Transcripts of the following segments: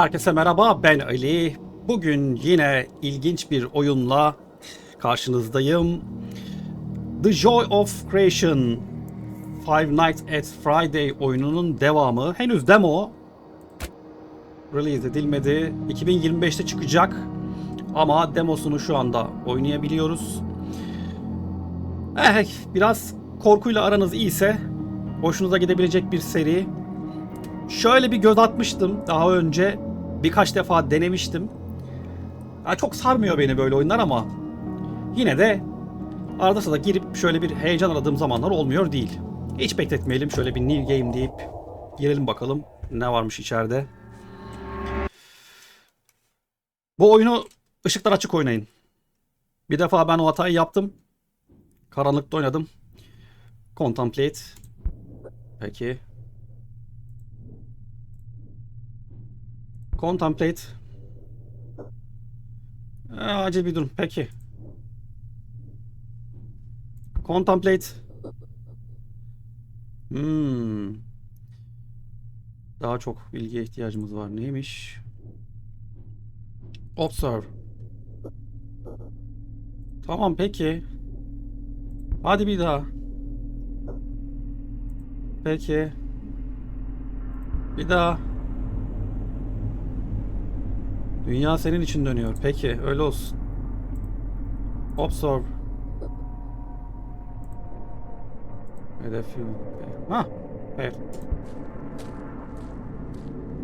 Herkese merhaba ben Ali. Bugün yine ilginç bir oyunla karşınızdayım. The Joy of Creation Five Nights at Friday oyununun devamı. Henüz demo release edilmedi. 2025'te çıkacak. Ama demosunu şu anda oynayabiliyoruz. Eh, biraz korkuyla aranız iyiyse hoşunuza gidebilecek bir seri. Şöyle bir göz atmıştım daha önce. Birkaç defa denemiştim. Ya çok sarmıyor beni böyle oyunlar ama yine de arada sırada girip şöyle bir heyecan aradığım zamanlar olmuyor değil. Hiç bekletmeyelim şöyle bir new game deyip girelim bakalım ne varmış içeride. Bu oyunu ışıklar açık oynayın. Bir defa ben o hatayı yaptım. Karanlıkta oynadım. Contemplate. Peki. Contemplate. Ee, acil bir durum. Peki. Contemplate. Hmm. Daha çok bilgiye ihtiyacımız var. Neymiş? Observe. Tamam peki. Hadi bir daha. Peki. Bir daha. Dünya senin için dönüyor. Peki, öyle olsun. Observe. Hedefi. Ha, evet.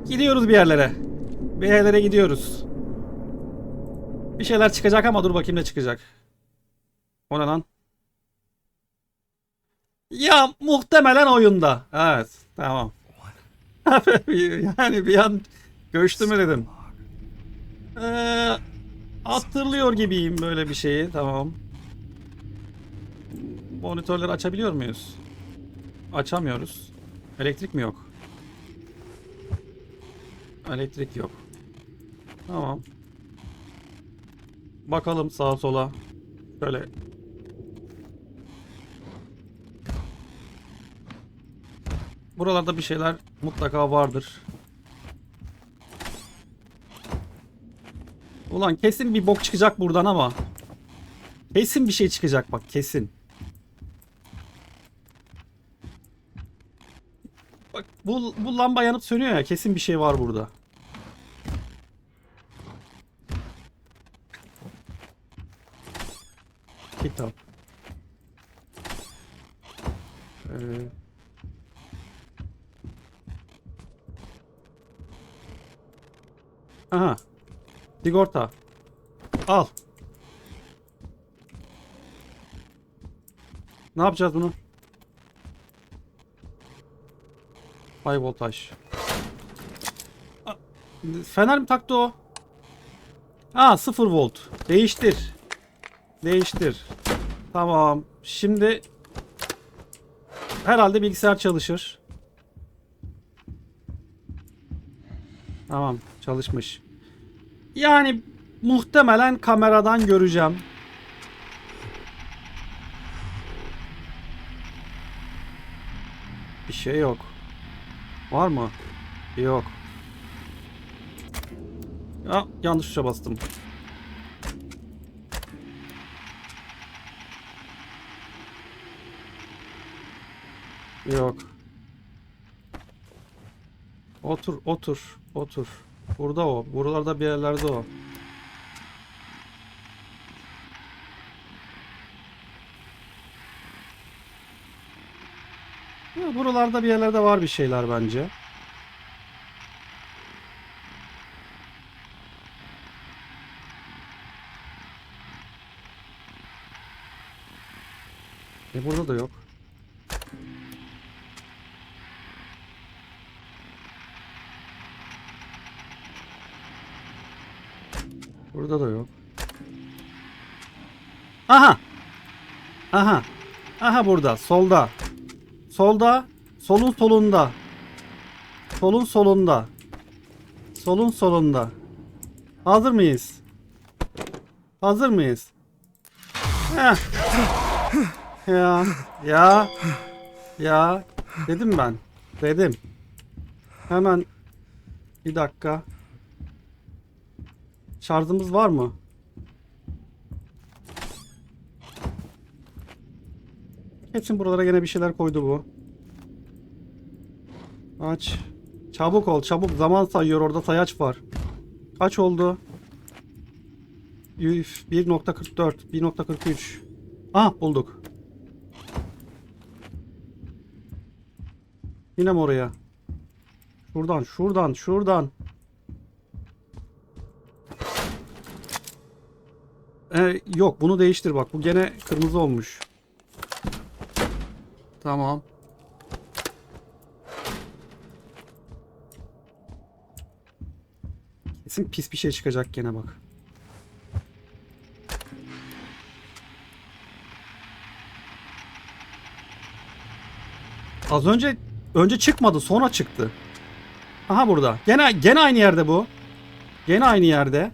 Gidiyoruz bir yerlere. Bir yerlere gidiyoruz. Bir şeyler çıkacak ama dur bakayım ne çıkacak. O ne lan? Ya muhtemelen oyunda. Evet, tamam. yani bir an göçtü mü dedim. Ee, hatırlıyor gibiyim böyle bir şeyi. Tamam. Monitörleri açabiliyor muyuz? Açamıyoruz. Elektrik mi yok? Elektrik yok. Tamam. Bakalım sağa sola. Şöyle. Buralarda bir şeyler mutlaka vardır. Ulan kesin bir bok çıkacak buradan ama. Kesin bir şey çıkacak bak kesin. Bak bu, bu lamba yanıp sönüyor ya kesin bir şey var burada. Kitap. Ee, Aha. Sigorta. Al. Ne yapacağız bunu? High voltaj. Aa, Fener mi taktı o? Ha 0 volt. Değiştir. Değiştir. Tamam. Şimdi herhalde bilgisayar çalışır. Tamam, çalışmış. Yani muhtemelen kameradan göreceğim. Bir şey yok. Var mı? Yok. Ya yanlış tuşa bastım. Yok. Otur, otur, otur. Burada o. Buralarda bir yerlerde o. Buralarda bir yerlerde var bir şeyler bence. E burada da yok. Burada da yok. Aha. Aha. Aha burada. Solda. Solda. Solun solunda. Solun solunda. Solun solunda. Hazır mıyız? Hazır mıyız? Ya. Ya. Ya. Dedim ben. Dedim. Hemen bir dakika. Şarjımız var mı? Hepsinin buralara gene bir şeyler koydu bu. Aç. Çabuk ol çabuk. Zaman sayıyor orada sayaç var. Kaç oldu? Üf, 1.44 1.43 Ah bulduk. Yine mi oraya? Şuradan şuradan şuradan. Ee, yok bunu değiştir bak. Bu gene kırmızı olmuş. Tamam. Kesin pis bir şey çıkacak gene bak. Az önce önce çıkmadı sonra çıktı. Aha burada. Gene gene aynı yerde bu. Gene aynı yerde.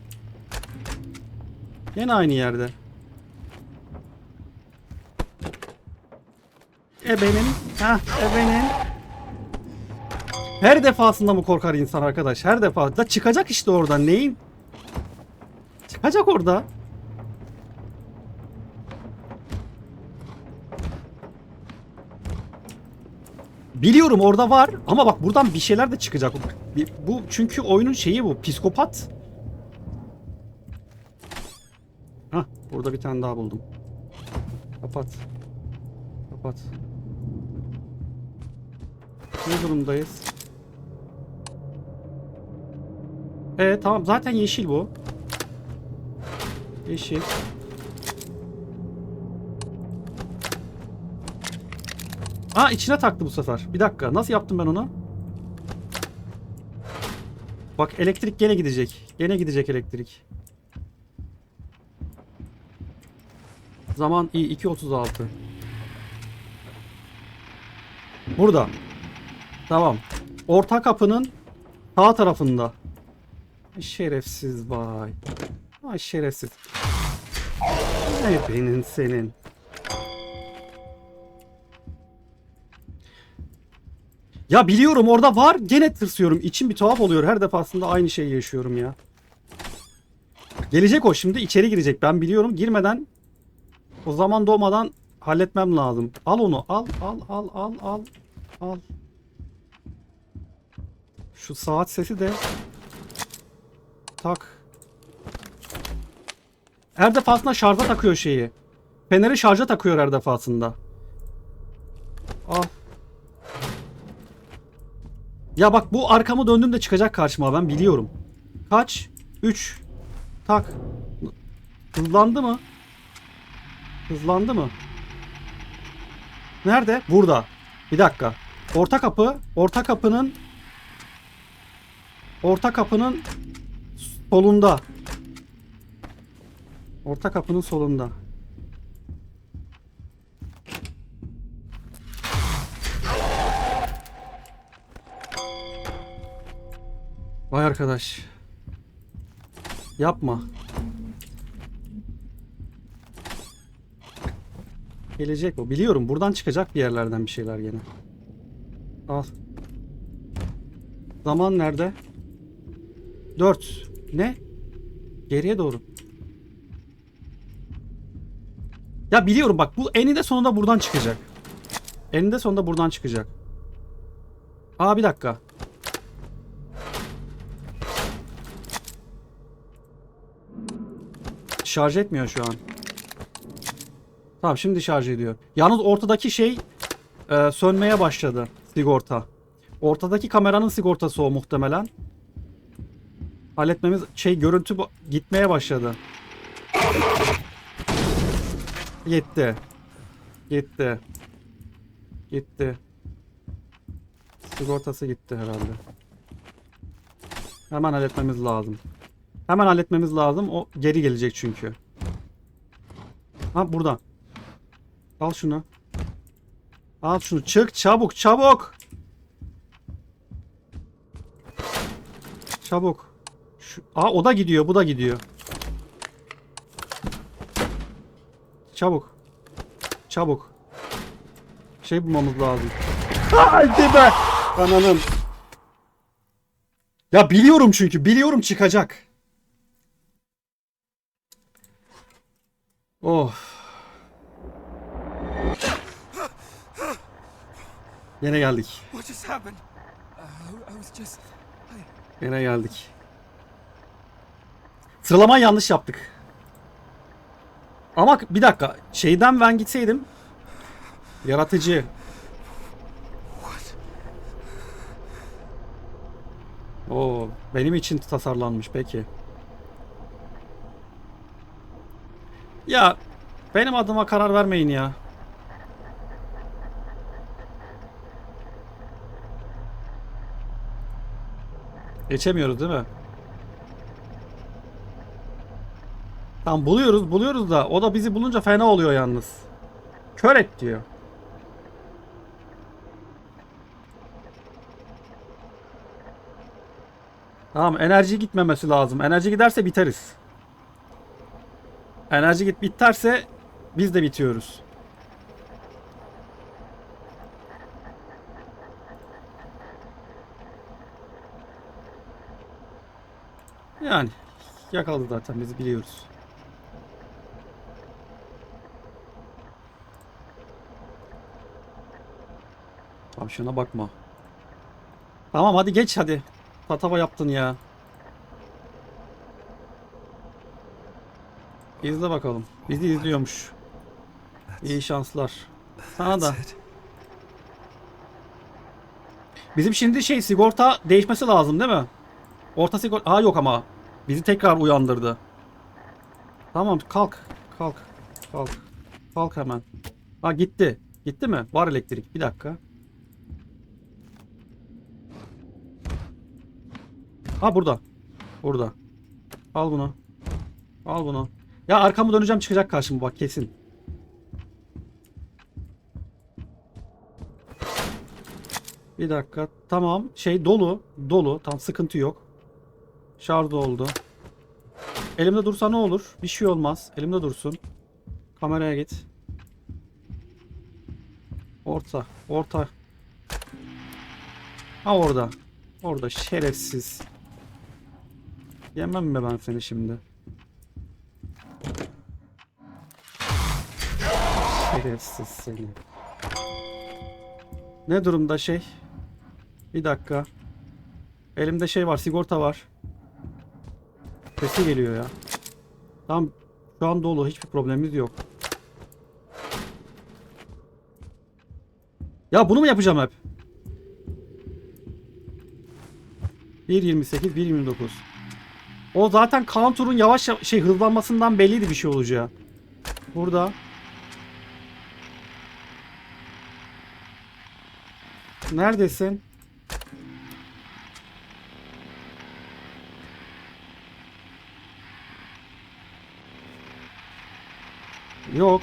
Gene aynı yerde. Ebenin. Ha, ebenin. Her defasında mı korkar insan arkadaş? Her defa. Da çıkacak işte oradan. Neyin? Çıkacak orada. Biliyorum orada var ama bak buradan bir şeyler de çıkacak. Bu çünkü oyunun şeyi bu. Psikopat. Hah burada bir tane daha buldum. Kapat. Kapat. Ne durumdayız? Evet tamam zaten yeşil bu. Yeşil. Aa içine taktı bu sefer. Bir dakika nasıl yaptım ben onu? Bak elektrik gene gidecek. Gene gidecek elektrik. Zaman iyi 2.36. Burada. Tamam. Orta kapının sağ tarafında. Şerefsiz vay. Ay şerefsiz. Ne benim senin. Ya biliyorum orada var. Gene tırsıyorum. İçim bir tuhaf oluyor. Her defasında aynı şeyi yaşıyorum ya. Gelecek o şimdi içeri girecek. Ben biliyorum. Girmeden o zaman doğmadan halletmem lazım. Al onu. Al al al al al. Al. Şu saat sesi de tak. Her defasında şarja takıyor şeyi. Feneri şarja takıyor her defasında. Al. Ya bak bu arkamı döndüğümde çıkacak karşıma ben biliyorum. Kaç? 3. Tak. Hızlandı mı? Hızlandı mı? Nerede? Burada. Bir dakika. Orta kapı. Orta kapının Orta kapının solunda. Orta kapının solunda. Vay arkadaş. Yapma. Gelecek o. Biliyorum buradan çıkacak bir yerlerden bir şeyler gene. Al. Zaman nerede? 4. Ne? Geriye doğru. Ya biliyorum bak bu eninde sonunda buradan çıkacak. Eninde sonunda buradan çıkacak. Aa bir dakika. Şarj etmiyor şu an. Tamam şimdi şarj ediyor. Yalnız ortadaki şey e, sönmeye başladı. Sigorta. Ortadaki kameranın sigortası o muhtemelen. Halletmemiz şey görüntü gitmeye başladı. Gitti. Gitti. Gitti. Sigortası gitti herhalde. Hemen halletmemiz lazım. Hemen halletmemiz lazım. O geri gelecek çünkü. Ha burada. Al şunu. Al şunu. Çık çabuk çabuk. Çabuk. Şu, aa o da gidiyor, bu da gidiyor. Çabuk. Çabuk. Şey bulmamız lazım. Haydi be. Ananım. Ya biliyorum çünkü. Biliyorum çıkacak. Oh. Yine geldik. What just Sıralama yanlış yaptık. Ama bir dakika. Şeyden ben gitseydim. Yaratıcı. Oo, benim için tasarlanmış peki. Ya benim adıma karar vermeyin ya. Geçemiyoruz değil mi? Tam buluyoruz buluyoruz da o da bizi bulunca fena oluyor yalnız. Kör et diyor. Tamam enerji gitmemesi lazım. Enerji giderse biteriz. Enerji git biterse biz de bitiyoruz. Yani yakaladı zaten biz biliyoruz. Şuna bakma. Tamam hadi geç hadi. Tatava yaptın ya. İzle bakalım. Bizi izliyormuş. İyi şanslar. Sana da. Bizim şimdi şey sigorta değişmesi lazım değil mi? Orta sigorta... Aa yok ama. Bizi tekrar uyandırdı. Tamam kalk. Kalk. Kalk. Kalk hemen. Ha gitti. Gitti mi? Var elektrik. Bir dakika. Ha burada. Burada. Al bunu. Al bunu. Ya arkamı döneceğim çıkacak karşıma bak kesin. Bir dakika. Tamam. Şey dolu. Dolu. Tam sıkıntı yok. Şarj oldu. Elimde dursa ne olur? Bir şey olmaz. Elimde dursun. Kameraya git. Orta. Orta. Ha orada. Orada şerefsiz. Yemem mi ben seni şimdi? Şerefsiz seni. Ne durumda şey? Bir dakika. Elimde şey var, sigorta var. Sesi geliyor ya. Tamam. Şu an dolu, hiçbir problemimiz yok. Ya bunu mu yapacağım hep? 1.28, 1.29. O zaten counter'un yavaş şey hızlanmasından belliydi bir şey olacağı. Burada. Neredesin? Yok.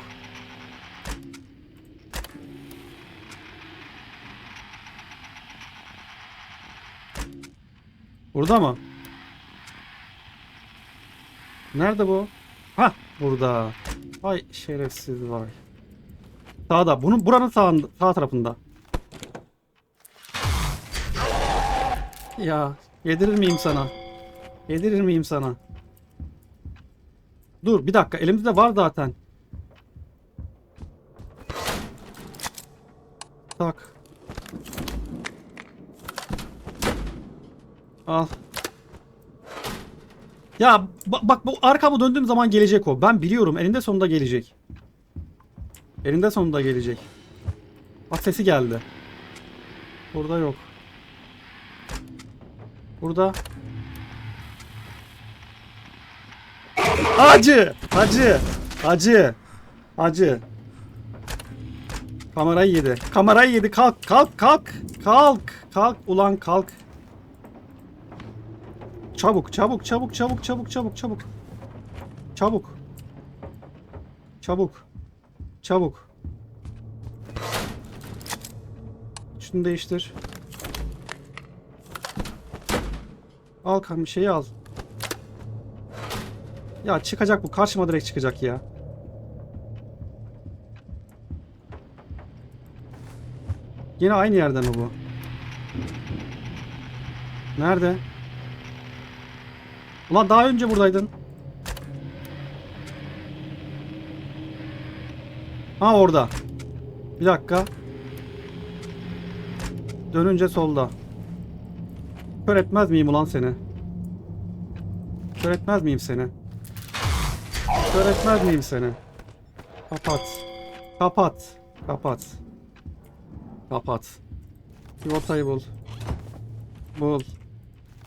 Burada mı? Nerede bu? Ha, burada. Ay şerefsiz vay. Sağda. Bunun buranın sağında, sağ tarafında. Ya yedirir miyim sana? Yedirir miyim sana? Dur bir dakika elimizde var zaten. Tak. Al. Ya ba- bak bu arkamı döndüğüm zaman gelecek o. Ben biliyorum eninde sonunda gelecek. Eninde sonunda gelecek. Bak sesi geldi. Burada yok. Burada. Acı, acı, acı, acı. Kamerayı yedi. Kamerayı yedi. Kalk, kalk, kalk. Kalk, kalk. Ulan kalk. Çabuk, çabuk, çabuk, çabuk, çabuk, çabuk, çabuk. Çabuk. Çabuk. Çabuk. Şunu değiştir. Al kan bir şeyi al. Ya çıkacak bu. Karşıma direkt çıkacak ya. Yine aynı yerden mi bu? Nerede? Ulan daha önce buradaydın. Ha orada. Bir dakika. Dönünce solda. Kör etmez miyim ulan seni? Kör etmez miyim seni? Kör etmez miyim seni? Kapat. Kapat. Kapat. Kapat. Sigortayı bul. Bul.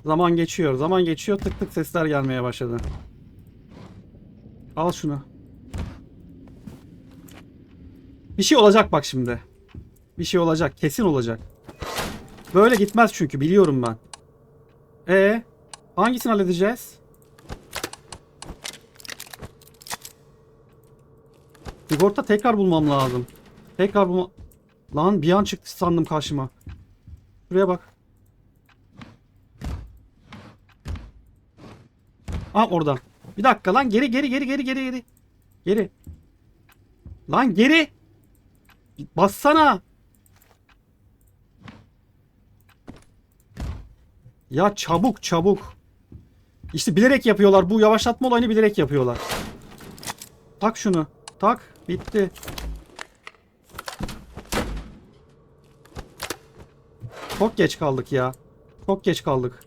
Zaman geçiyor. Zaman geçiyor. Tık tık sesler gelmeye başladı. Al şunu. Bir şey olacak bak şimdi. Bir şey olacak. Kesin olacak. Böyle gitmez çünkü biliyorum ben. E hangisini halledeceğiz? Sigorta tekrar bulmam lazım. Tekrar bulma... Lan bir an çıktı sandım karşıma. Şuraya bak. Aa orada. Bir dakika lan geri geri geri geri geri geri. Geri. Lan geri. Bassana. Ya çabuk çabuk. İşte bilerek yapıyorlar. Bu yavaşlatma olayını bilerek yapıyorlar. Tak şunu. Tak. Bitti. Çok geç kaldık ya. Çok geç kaldık.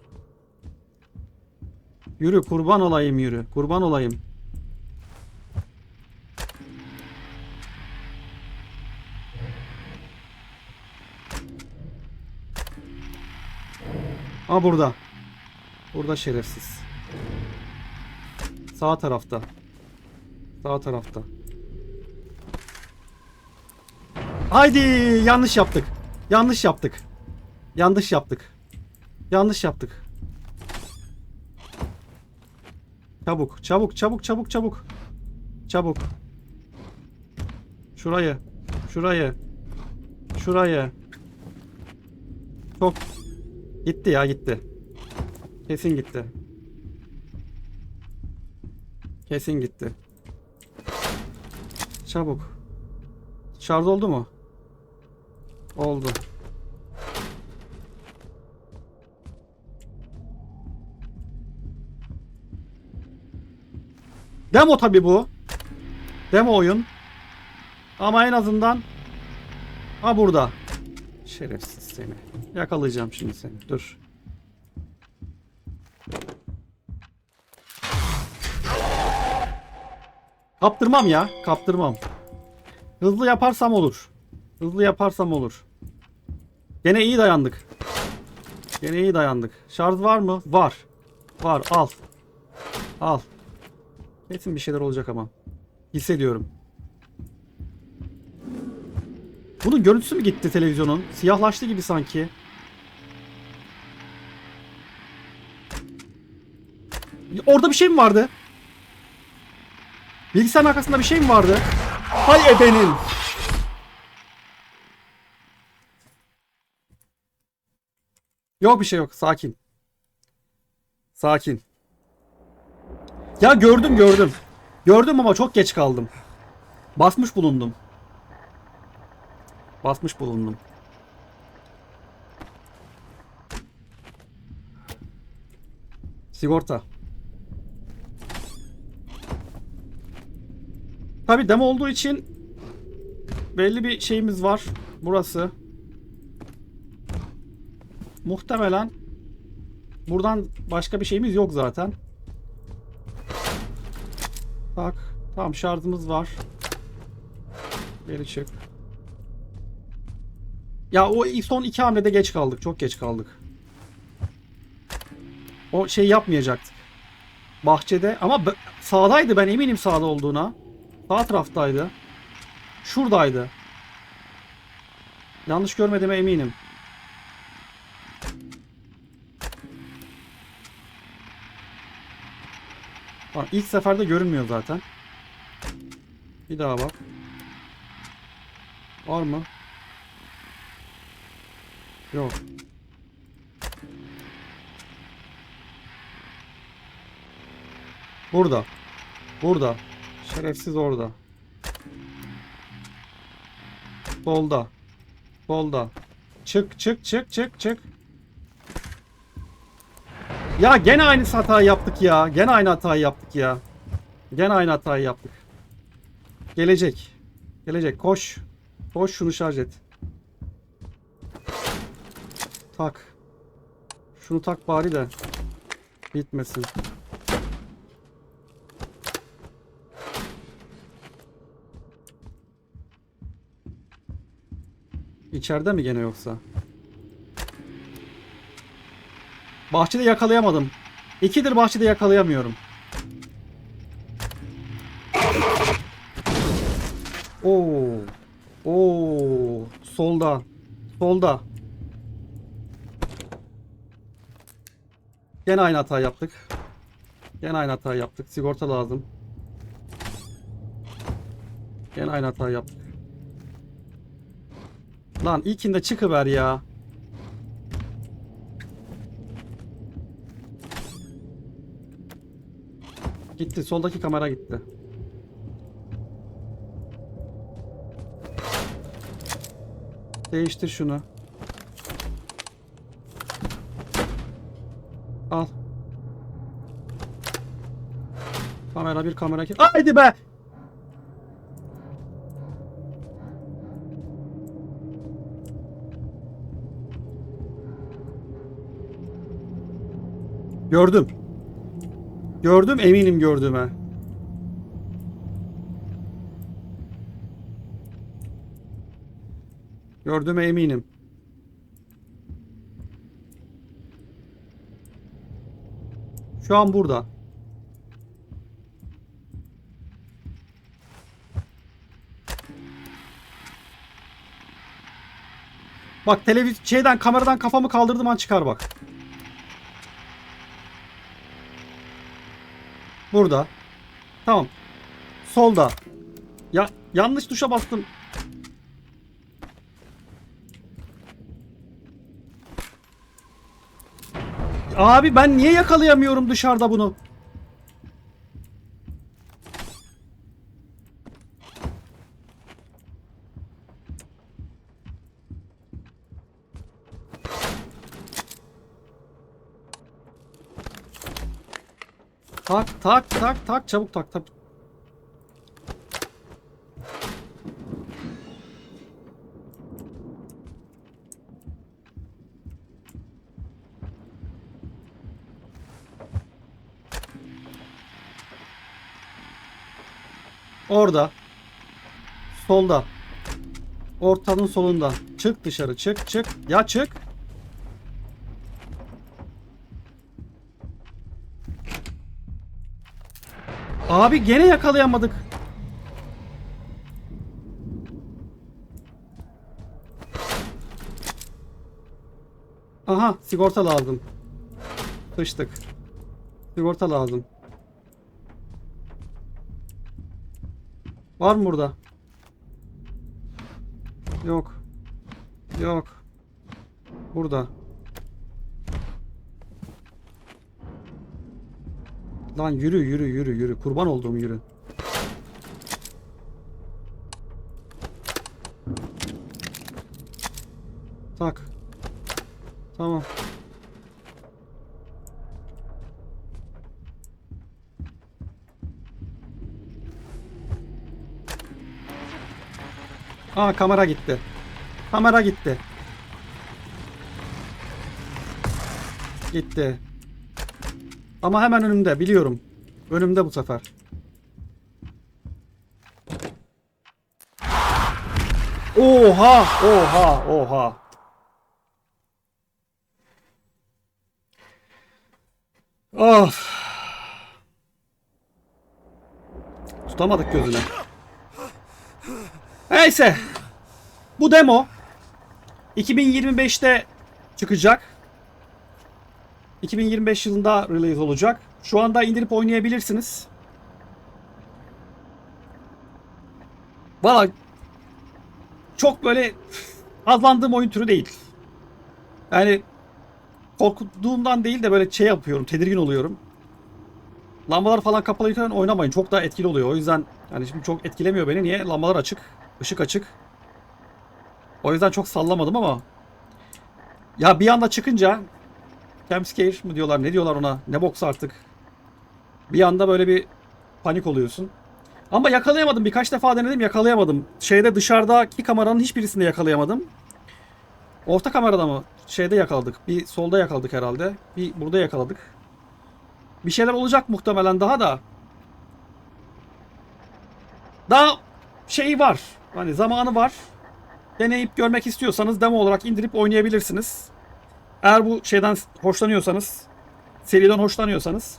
Yürü kurban olayım yürü. Kurban olayım. Ha burada. Burada şerefsiz. Sağ tarafta. Sağ tarafta. Haydi yanlış yaptık. Yanlış yaptık. Yanlış yaptık. Yanlış yaptık. Çabuk, çabuk, çabuk, çabuk, çabuk. Çabuk. Şurayı. Şurayı. Şurayı. Çok gitti ya gitti. Kesin gitti. Kesin gitti. Çabuk. Şarj oldu mu? Oldu. Demo tabi bu. Demo oyun. Ama en azından ha burada. Şerefsiz seni. Yakalayacağım şimdi seni. Dur. Kaptırmam ya. Kaptırmam. Hızlı yaparsam olur. Hızlı yaparsam olur. Gene iyi dayandık. Gene iyi dayandık. Şarj var mı? Var. Var. Al. Al. Kesin bir şeyler olacak ama. Hissediyorum. Bunun görüntüsü mü gitti televizyonun? Siyahlaştı gibi sanki. Orada bir şey mi vardı? Bilgisayarın arkasında bir şey mi vardı? Hay ebenin. Yok bir şey yok. Sakin. Sakin. Ya gördüm gördüm. Gördüm ama çok geç kaldım. Basmış bulundum. Basmış bulundum. Sigorta. Tabi demo olduğu için belli bir şeyimiz var. Burası. Muhtemelen buradan başka bir şeyimiz yok zaten. Bak. Tamam şarjımız var. Geri çık. Ya o son iki hamlede geç kaldık. Çok geç kaldık. O şey yapmayacaktık. Bahçede ama sağdaydı ben eminim sağda olduğuna. Sağ taraftaydı. Şuradaydı. Yanlış görmediğime eminim. Bak ilk seferde görünmüyor zaten. Bir daha bak. Var mı? Yok. Burada. Burada. Şerefsiz orada. Solda. Solda. Çık çık çık çık çık. Ya gene aynı hatayı yaptık ya. Gene aynı hatayı yaptık ya. Gene aynı hatayı yaptık. Gelecek. Gelecek koş. Koş şunu şarj et. Tak. Şunu tak bari de. Bitmesin. İçeride mi gene yoksa? Bahçede yakalayamadım. İkidir bahçede yakalayamıyorum. Oo. Oo. Solda. Solda. Gene aynı hata yaptık. Gene aynı hata yaptık. Sigorta lazım. Gene aynı hata yaptık. Lan ilkinde çıkıver ya. Gitti. Soldaki kamera gitti. Değiştir şunu. Al. Kamera bir kamera iki. Haydi be! Gördüm. Gördüm eminim gördüğüme. Gördüğüme eminim. Şu an burada. Bak televiz şeyden kameradan kafamı kaldırdım an çıkar bak. Burada. Tamam. Solda. Ya yanlış tuşa bastım. Abi ben niye yakalayamıyorum dışarıda bunu? Tak tak tak tak çabuk tak tak. Orada. Solda. Ortanın solunda. Çık dışarı çık çık. Ya çık. Abi gene yakalayamadık. Aha sigorta lazım. Sıçtık. Sigorta lazım. Var mı burada? Yok. Yok. Burada. Lan yürü yürü yürü yürü. Kurban olduğum yürü. Tak. Tamam. Aa kamera gitti. Kamera gitti. Gitti. Ama hemen önümde biliyorum. Önümde bu sefer. Oha! Oha! Oha! Of! Tutamadık gözüne. Neyse. Bu demo 2025'te çıkacak. 2025 yılında release olacak. Şu anda indirip oynayabilirsiniz. Valla çok böyle azlandığım oyun türü değil. Yani korkuttuğumdan değil de böyle şey yapıyorum, tedirgin oluyorum. Lambalar falan kapalıyken oynamayın. Çok daha etkili oluyor. O yüzden yani şimdi çok etkilemiyor beni. Niye? Lambalar açık. ışık açık. O yüzden çok sallamadım ama ya bir anda çıkınca Camscare mı diyorlar ne diyorlar ona ne boks artık bir anda böyle bir panik oluyorsun. Ama yakalayamadım. Birkaç defa denedim yakalayamadım. Şeyde dışarıdaki kameranın hiçbirisinde yakalayamadım. Orta kamerada mı? Şeyde yakaladık. Bir solda yakaladık herhalde. Bir burada yakaladık. Bir şeyler olacak muhtemelen daha da. Daha şey var. Hani zamanı var. Deneyip görmek istiyorsanız demo olarak indirip oynayabilirsiniz. Eğer bu şeyden hoşlanıyorsanız, seriden hoşlanıyorsanız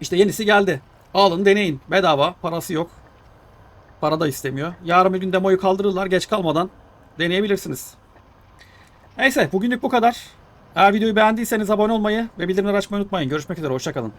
işte yenisi geldi. Alın deneyin. Bedava. Parası yok. Para da istemiyor. Yarın bir gün demoyu kaldırırlar. Geç kalmadan deneyebilirsiniz. Neyse bugünlük bu kadar. Eğer videoyu beğendiyseniz abone olmayı ve bildirimleri açmayı unutmayın. Görüşmek üzere. Hoşçakalın.